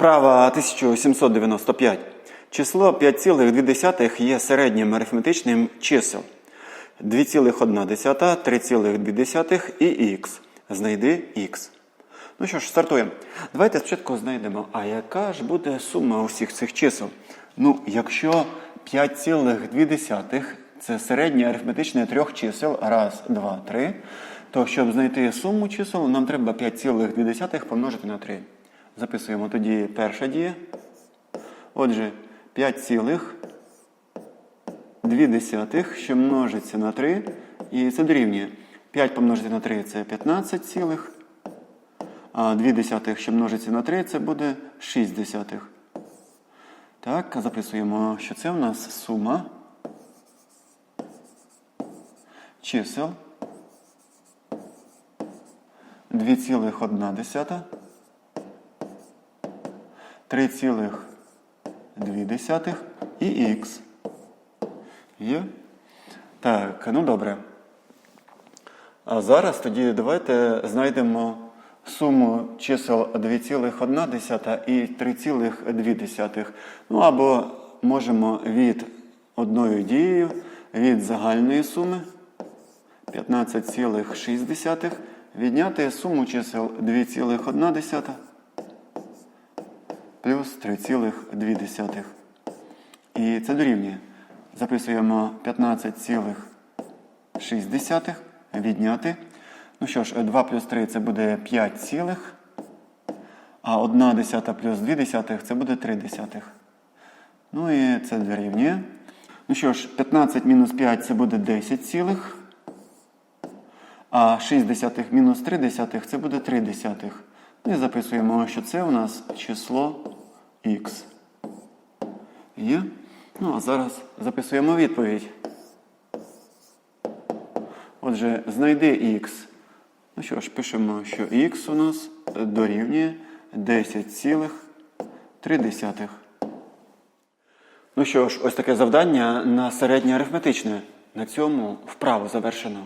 Вправа 1795. Число 5,2 є середнім арифметичним чисел. 2,1, 3,2 і х. Знайди х. Ну що ж, стартуємо. Давайте спочатку знайдемо, а яка ж буде сума усіх цих чисел? Ну, якщо 5,2 це середнє арифметичне трьох чисел, раз, два, три, то щоб знайти суму чисел, нам треба 5,2 помножити на 3. Записуємо тоді перша дія. Отже, 5,2, що множиться на 3, і це дорівнює. 5 помножити на 3 це 15 цілих, а 2 десятих, що множиться на 3, це буде 6 десятих. Так, записуємо, що це у нас сума чисел 2,1, 3,2 і х. Є? Так, ну добре. А зараз тоді давайте знайдемо суму чисел 2,1 і 3,2. Ну або можемо від одною дією, від загальної суми 15,6 відняти суму чисел 2,1 плюс 3,2. І це дорівнює. Записуємо 15,6 відняти. Ну що ж, 2 плюс 3 це буде 5 цілих, а 1 десята плюс 2 десятих це буде 3 десятих. Ну і це дорівнює. Ну що ж, 15 мінус 5 це буде 10 цілих, а 6 десятих мінус 3 десятих це буде 3 десятих. Ну і записуємо, що це у нас число х. Є? Ну, а зараз записуємо відповідь. Отже, знайди х. Ну що ж, пишемо, що х у нас дорівнює 10,3. Ну що ж, ось таке завдання на середнє арифметичне. На цьому вправо завершено.